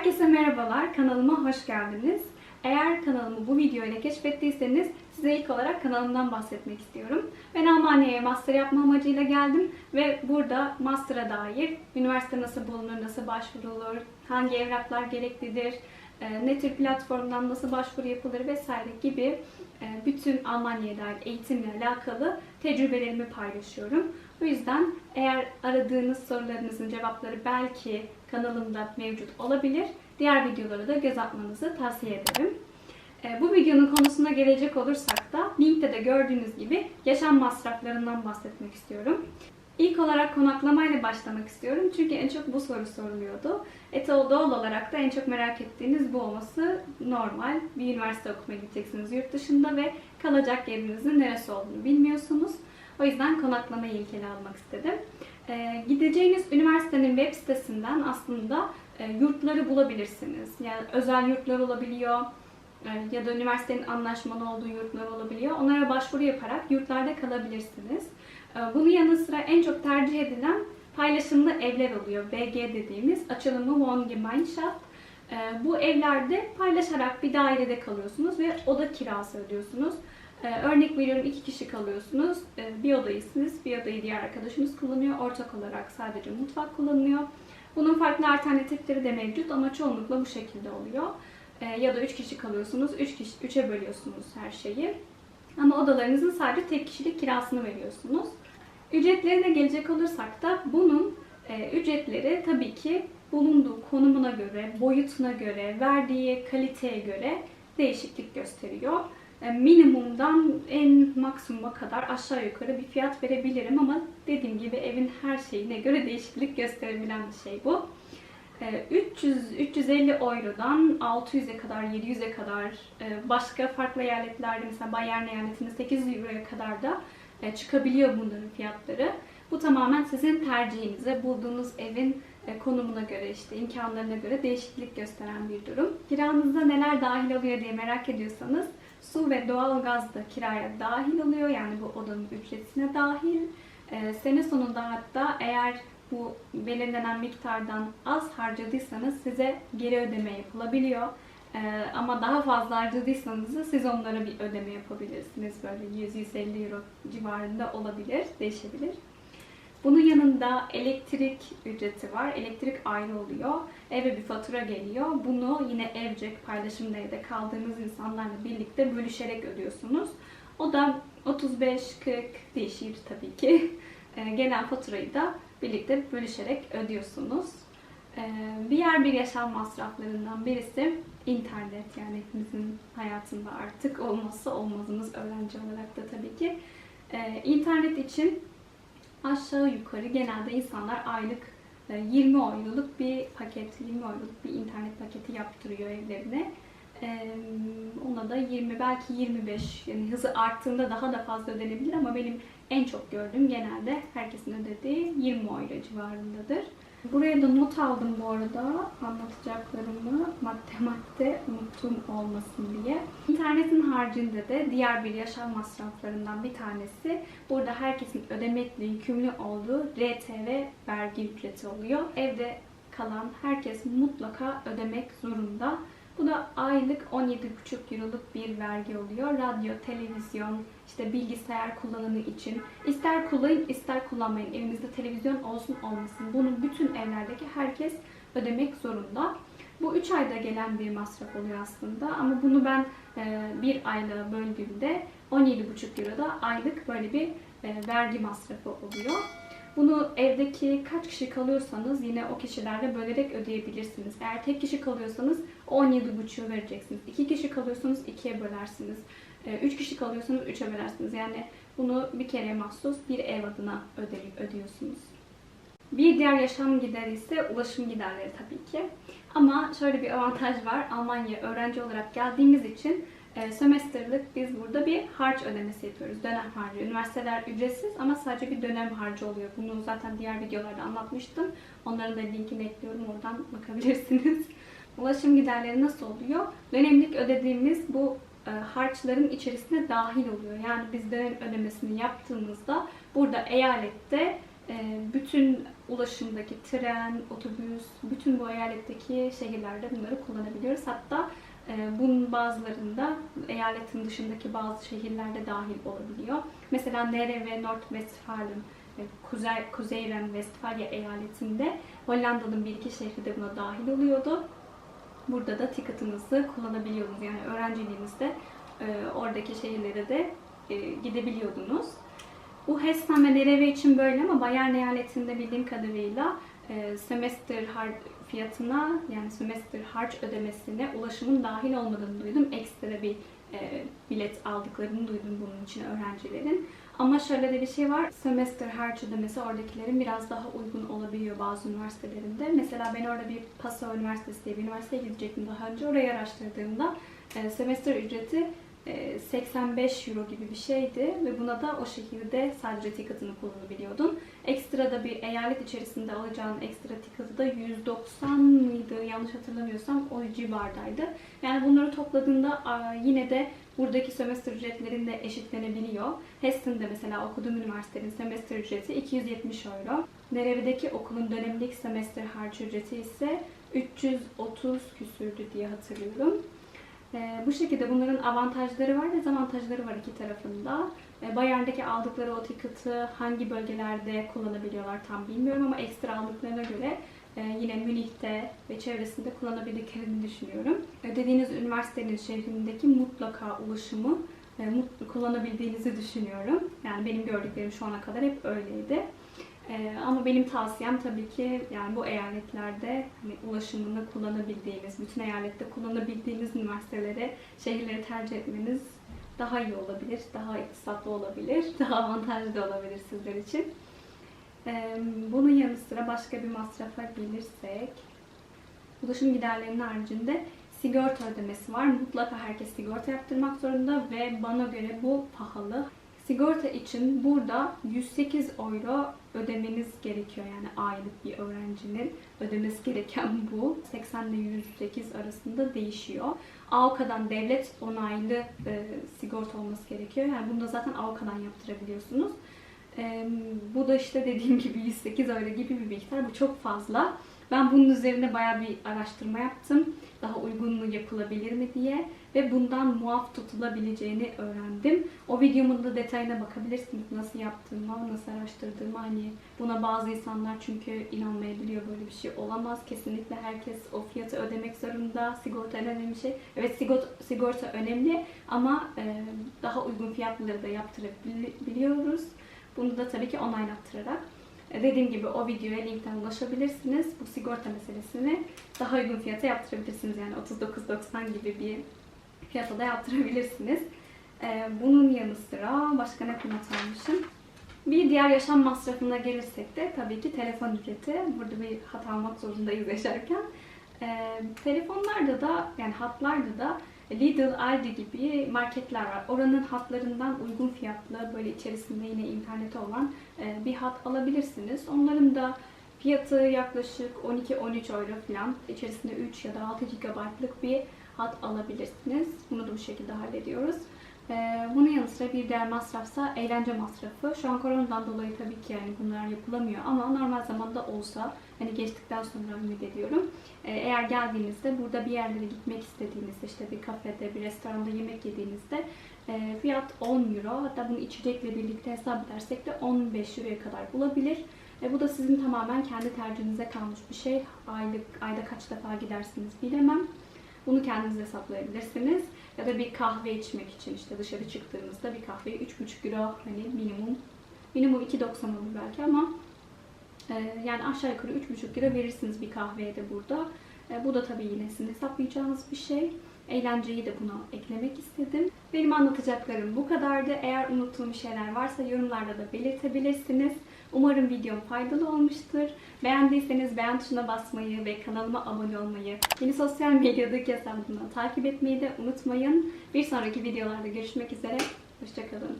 Herkese merhabalar, kanalıma hoş geldiniz. Eğer kanalımı bu videoyla keşfettiyseniz size ilk olarak kanalımdan bahsetmek istiyorum. Ben Almanya'ya master yapma amacıyla geldim ve burada master'a dair üniversite nasıl bulunur, nasıl başvurulur, hangi evraklar gereklidir, e, ne tür platformdan nasıl başvuru yapılır vesaire gibi e, bütün Almanya'ya dair eğitimle alakalı tecrübelerimi paylaşıyorum. O yüzden eğer aradığınız sorularınızın cevapları belki kanalımda mevcut olabilir. Diğer videolara da göz atmanızı tavsiye ederim. E, Bu videonun konusuna gelecek olursak da linkte de gördüğünüz gibi yaşam masraflarından bahsetmek istiyorum. İlk olarak konaklamayla başlamak istiyorum çünkü en çok bu soru soruluyordu. E doğal olarak da en çok merak ettiğiniz bu olması normal. Bir üniversite okumaya gideceksiniz yurt dışında ve kalacak yerinizin neresi olduğunu bilmiyorsunuz. O yüzden konaklamayı ilk ele almak istedim. E, gideceğiniz üniversitenin web sitesinden aslında e, yurtları bulabilirsiniz. Yani özel yurtlar olabiliyor e, ya da üniversitenin anlaşmalı olduğu yurtlar olabiliyor. Onlara başvuru yaparak yurtlarda kalabilirsiniz. E, Bunun yanı sıra en çok tercih edilen paylaşımlı evler oluyor. BG dediğimiz açılımı Wohngemeinschaft. E, Bu evlerde paylaşarak bir dairede kalıyorsunuz ve oda kirası ödüyorsunuz. E, Örnek veriyorum iki kişi kalıyorsunuz. E, Bir odayı siz, bir odayı diğer arkadaşınız kullanıyor. Ortak olarak sadece mutfak kullanılıyor. Bunun farklı alternatifleri de mevcut ama çoğunlukla bu şekilde oluyor. E, Ya da üç kişi kalıyorsunuz, üç kişi, üçe bölüyorsunuz her şeyi. Ama odalarınızın sadece tek kişilik kirasını veriyorsunuz. Ücretlerine gelecek olursak da bunun e, ücretleri tabii ki bulunduğu konumuna göre, boyutuna göre, verdiği kaliteye göre değişiklik gösteriyor. Minimumdan en maksimuma kadar aşağı yukarı bir fiyat verebilirim ama dediğim gibi evin her şeyine göre değişiklik gösterebilen bir şey bu. E, 300 350 eurodan 600'e kadar, 700'e kadar e, başka farklı eyaletlerde mesela Bayern eyaletinde 800 euroya kadar da e, çıkabiliyor bunların fiyatları. Bu tamamen sizin tercihinize, bulduğunuz evin e, konumuna göre, işte imkanlarına göre değişiklik gösteren bir durum. Kiranızda neler dahil oluyor diye merak ediyorsanız su ve doğal gaz da kiraya dahil oluyor. Yani bu odanın ücretine dahil. E, Sene sonunda hatta eğer bu belirlenen miktardan az harcadıysanız size geri ödeme yapılabiliyor. Ee, ama daha fazla harcadıysanız da siz onlara bir ödeme yapabilirsiniz. Böyle 100-150 euro civarında olabilir, değişebilir. Bunun yanında elektrik ücreti var. Elektrik ayrı oluyor. Eve bir fatura geliyor. Bunu yine evcek paylaşımda evde kaldığınız insanlarla birlikte bölüşerek ödüyorsunuz. O da 35-40 değişir tabii ki. Ee, Gelen faturayı da birlikte bölüşerek ödüyorsunuz. Ee, Diğer bir yaşam masraflarından birisi internet. Yani hepimizin hayatında artık olmazsa olmazımız öğrenci olarak da tabii ki. Ee, İnternet için aşağı yukarı genelde insanlar aylık e, 20 euroluk bir paket, 20 euroluk bir internet paketi yaptırıyor evlerine. Ona da 20 belki 25 yani hızı arttığında daha da fazla ödenebilir ama benim en çok gördüğüm genelde herkesin ödediği 20 euro civarındadır. Buraya da not aldım bu arada anlatacaklarımı madde madde unuttum olmasın diye. İnternetin haricinde de diğer bir yaşam masraflarından bir tanesi burada herkesin ödemekle yükümlü olduğu RTV vergi ücreti oluyor. Evde kalan herkes mutlaka ödemek zorunda. Bu da aylık 17,5 euroluk bir vergi oluyor. Radyo, televizyon, işte bilgisayar kullanımı için. İster kullanın, ister kullanmayın. Evinizde televizyon olsun olmasın. Bunu bütün evlerdeki herkes ödemek zorunda. Bu 3 ayda gelen bir masraf oluyor aslında. Ama bunu ben e, bir aylığa böldüğümde 17,5 euro da aylık böyle bir e, vergi masrafı oluyor. Bunu evdeki kaç kişi kalıyorsanız yine o kişilerle bölerek ödeyebilirsiniz. Eğer tek kişi kalıyorsanız 17,5'u vereceksiniz. 2 kişi kalıyorsanız 2'ye bölersiniz. 3 kişi kalıyorsanız 3'e bölersiniz. Yani bunu bir kere mahsus bir ev adına ödeyip ödüyorsunuz. Bir diğer yaşam gideri ise ulaşım giderleri tabii ki. Ama şöyle bir avantaj var. Almanya öğrenci olarak geldiğimiz için e, sömestrlık biz burada bir harç ödemesi yapıyoruz. Dönem harcı. Üniversiteler ücretsiz ama sadece bir dönem harcı oluyor. Bunu zaten diğer videolarda anlatmıştım. Onların da linkini ekliyorum. Oradan bakabilirsiniz. Ulaşım giderleri nasıl oluyor? Dönemlik ödediğimiz bu e, harçların içerisine dahil oluyor. Yani biz dönem ödemesini yaptığımızda burada eyalette e, bütün ulaşımdaki tren, otobüs, bütün bu eyaletteki şehirlerde bunları kullanabiliyoruz. Hatta bunun bazılarında eyaletin dışındaki bazı şehirlerde dahil olabiliyor. Mesela Nere ve Noord-Westfalen, e, Kuzey, Kuzey Ren-Westfalia eyaletinde Hollanda'nın bir iki şehri de buna dahil oluyordu. Burada da ticket'ınızı kullanabiliyordunuz. Yani öğrenciliğinizde e, oradaki şehirlere de e, gidebiliyordunuz. Bu Hessen ve Nereve için böyle ama Bayern eyaletinde bildiğim kadarıyla semester fiyatına yani semester harç ödemesine ulaşımın dahil olmadığını duydum. Ekstra bir e, bilet aldıklarını duydum bunun için öğrencilerin. Ama şöyle de bir şey var. Semester harç ödemesi oradakilerin biraz daha uygun olabiliyor bazı üniversitelerinde. Mesela ben orada bir Passau Üniversitesi diye bir üniversiteye gidecektim daha önce. Orayı araştırdığımda e, semester ücreti 85 euro gibi bir şeydi ve buna da o şehirde sadece ticket'ını kullanabiliyordun. Ekstra da bir eyalet içerisinde alacağın ekstra ticket'ı da 190 mıydı yanlış hatırlamıyorsam o civardaydı. Yani bunları topladığında yine de buradaki sömestr ücretlerinde eşitlenebiliyor. Heston'da mesela okuduğum üniversitenin sömestr ücreti 270 euro. Nereve'deki okulun dönemlik sömestr harç ücreti ise 330 küsürdü diye hatırlıyorum. Ee, bu şekilde bunların avantajları var dezavantajları var iki tarafında. Ee, Bayern'deki aldıkları o ticket'ı hangi bölgelerde kullanabiliyorlar tam bilmiyorum ama ekstra aldıklarına göre e, yine Münih'te ve çevresinde kullanabildiklerini düşünüyorum. E, dediğiniz üniversitenin şehrindeki mutlaka ulaşımı e, kullanabildiğinizi düşünüyorum. Yani benim gördüklerim şu ana kadar hep öyleydi. Ee, ama benim tavsiyem tabii ki yani bu eyaletlerde hani ulaşımını kullanabildiğiniz, bütün eyalette kullanabildiğiniz üniversitelere, şehirleri tercih etmeniz daha iyi olabilir, daha iktisatlı olabilir, daha avantajlı olabilir sizler için. Ee, bunun yanı sıra başka bir masrafa gelirsek, ulaşım giderlerinin haricinde sigorta ödemesi var. Mutlaka herkes sigorta yaptırmak zorunda ve bana göre bu pahalı. Sigorta için burada 108 euro ödemeniz gerekiyor. Yani aylık bir öğrencinin ödemesi gereken bu. 80 ile 108 arasında değişiyor. AOKA'dan devlet onaylı e, sigorta olması gerekiyor. Yani bunu da zaten AOKA'dan yaptırabiliyorsunuz. Bu da işte dediğim gibi 108 euro gibi bir miktar. Bu çok fazla. Ben bunun üzerine bayağı bir araştırma yaptım. Daha uygun mu yapılabilir mi diye ve bundan muaf tutulabileceğini öğrendim. O videomun da detayına bakabilirsiniz. Nasıl yaptığımı, nasıl araştırdığımı. Hani buna bazı insanlar çünkü inanmayabiliyor böyle bir şey olamaz. Kesinlikle herkes o fiyatı ödemek zorunda. Sigorta en önemli şey. Evet sigorta, sigorta önemli ama daha uygun fiyatları da yaptırabiliyoruz. Bunu da tabii ki onaylattırarak. E, Dediğim gibi o videoya linkten ulaşabilirsiniz. Bu sigorta meselesini daha uygun fiyata yaptırabilirsiniz. Yani 39.90 gibi bir fiyata da yaptırabilirsiniz. E, Bunun yanı sıra başka ne not almışım? Bir diğer yaşam masrafına gelirsek de tabii ki telefon ücreti. Burada bir hat almak zorundayız yaşarken. E, telefonlarda da yani hatlarda da Lidl, Aldi gibi marketler var. Oranın hatlarından uygun fiyatlı böyle içerisinde yine interneti olan e, bir hat alabilirsiniz. Onların da fiyatı yaklaşık 12-13 euro falan. İçerisinde 3 ya da 6 GB'lık bir hat alabilirsiniz. Bunu da bu şekilde hallediyoruz. Ee, bunun yanı sıra bir diğer masrafsa eğlence masrafı. Şu an koronadan dolayı tabii ki yani bunlar yapılamıyor ama normal zamanda olsa hani geçtikten sonra ümit ediyorum. Ee, eğer geldiğinizde burada bir yerlere gitmek istediğinizde işte bir kafede, bir restoranda yemek yediğinizde e, fiyat 10 euro. Hatta bunu içecekle birlikte hesap edersek de 15 euroya kadar bulabilir. E, bu da sizin tamamen kendi tercihinize kalmış bir şey. Aylık ayda kaç defa gidersiniz bilemem. Bunu kendiniz hesaplayabilirsiniz. Ya da bir kahve içmek için işte dışarı çıktığınızda bir kahveye 3,5 euro hani minimum. Minimum 2,90 olur belki ama e, yani aşağı yukarı 3,5 euro verirsiniz bir kahveye de burada. E, bu da tabii yine sizin hesaplayacağınız bir şey. Eğlenceyi de buna eklemek istedim. Benim anlatacaklarım bu kadardı. Eğer unuttuğum şeyler varsa yorumlarda da belirtebilirsiniz. Umarım videom faydalı olmuştur. Beğendiyseniz beğen tuşuna basmayı ve kanalıma abone olmayı, beni sosyal medyadaki hesabımdan takip etmeyi de unutmayın. Bir sonraki videolarda görüşmek üzere. Hoşçakalın.